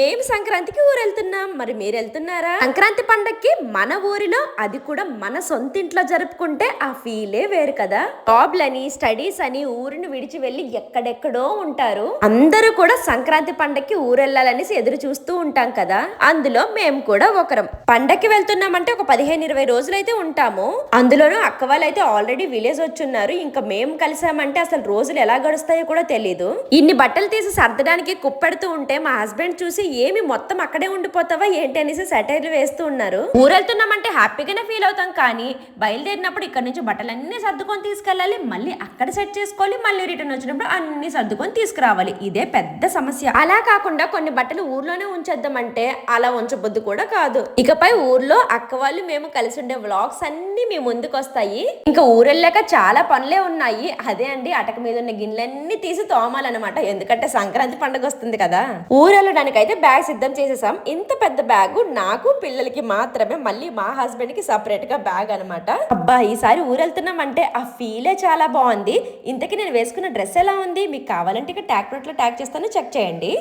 మేము సంక్రాంతికి ఊరు వెళ్తున్నాం మరి మీరు వెళ్తున్నారా సంక్రాంతి పండక్కి మన ఊరిలో అది కూడా మన సొంత ఇంట్లో జరుపుకుంటే ఆ ఫీలే వేరు కదా. జాబ్లని స్టడీస్ అని ఊరిని విడిచి వెళ్ళి ఎక్కడెక్కడో ఉంటారు. అందరూ కూడా సంక్రాంతి పండక్కి ఊరెళ్ళాలనేసి ఎదురు చూస్తూ ఉంటాం కదా. అందులో మేము కూడా ఒకరం. పండక్కి వెళ్తున్నామంటే ఒక పదిహేను ఇరవై రోజులైతే ఉంటాము. అందులోనూ అక్క వాళ్ళైతే ఆల్రెడీ విలేజ్ వచ్చున్నారు. ఇంకా మేము కలిసామంటే అసలు రోజులు ఎలా గడుస్తాయో కూడా తెలియదు ఇన్ని బట్టలు తీసి సర్దడానికి కుప్పెడుతూ ఉంటే మా హస్బెండ్ చూసి ఏమి మొత్తం అక్కడే ఉండిపోతావా ఏంటి అనేసి సెటైర్లు వేస్తూ ఉన్నారు. ఊరెళ్తున్నామంటే హ్యాపీగానే ఫీల్ అవుతాం కానీ బయలుదేరినప్పుడు ఇక్కడ నుంచి బట్టలన్నీ సర్దుకొని తీసుకెళ్ళాలి మళ్ళీ అక్కడ సెట్ చేసుకోవాలి మళ్ళీ రిటర్న్ వచ్చినప్పుడు అన్ని సర్దుకొని తీసుకురావాలి. ఇదే పెద్ద సమస్య. అలా కాకుండా కొన్ని బట్టలు ఊర్లోనే ఉంచేద్దామంటే అలా ఉంచబొద్దు కూడా కాదు. ఇకపై ఊర్లో అక్క వాళ్ళు మేము కలిసి ఉండే వ్లాగ్స్ అన్ని మీ ముందుకు వస్తాయి ఇంకా ఊరెళ్ళాక చాలా పనులే ఉన్నాయి. అదే అండి అటక మీద ఉన్న గిన్నెలన్నీ తీసి తోమాలన్నమాట. ఎందుకంటే సంక్రాంతి పండుగ వస్తుంది కదా. ఊరెళ్ళడానికి అయితే బ్యాగ్ సిద్ధం చేసేసాం. ఇంత పెద్ద బ్యాగ్ నాకు పిల్లలకి మాత్రమే మళ్ళీ మా హస్బెండ్కి సపరేట్గా బ్యాగ్ అనమాట అబ్బా ఈసారి ఊరెళ్తున్నాం అంటే ఆ ఫీలే చాలా బాగుంది. ఇంతకీ నేను వేసుకున్న డ్రెస్ ఎలా ఉంది? మీకు కావాలంటే ఇక ట్యాగ్ నోట్లో ట్యాగ్ చేస్తాను. చెక్ చేయండి.